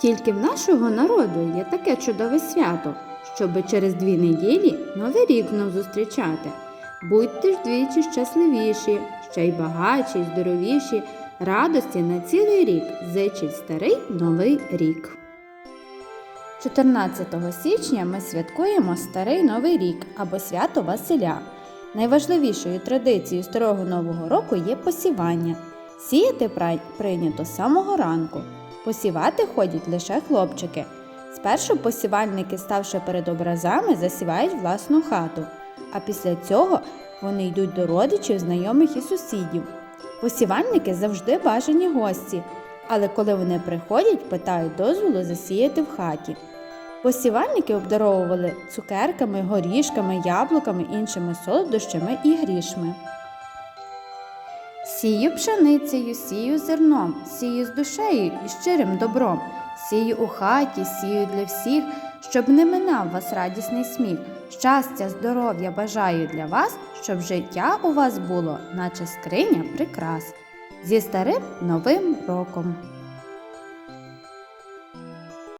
Тільки в нашого народу є таке чудове свято, щоби через дві неділі Новий рік знов зустрічати. Будьте ж двічі щасливіші, ще й багатші, й здоровіші, радості на цілий рік зичить старий Новий рік. 14 січня ми святкуємо Старий Новий рік або свято Василя. Найважливішою традицією старого нового року є посівання. Сіяти прийнято з самого ранку. Посівати ходять лише хлопчики. Спершу посівальники, ставши перед образами, засівають власну хату, а після цього вони йдуть до родичів, знайомих і сусідів. Посівальники завжди бажані гості, але коли вони приходять, питають дозволу засіяти в хаті. Посівальники обдаровували цукерками, горішками, яблуками, іншими солодощами і грішми. Сію пшеницею, сію зерном, сію з душею і щирим добром, сію у хаті, сію для всіх, щоб не минав вас радісний сміх. Щастя, здоров'я бажаю для вас, щоб життя у вас було, наче скриня прикрас. Зі старим новим роком.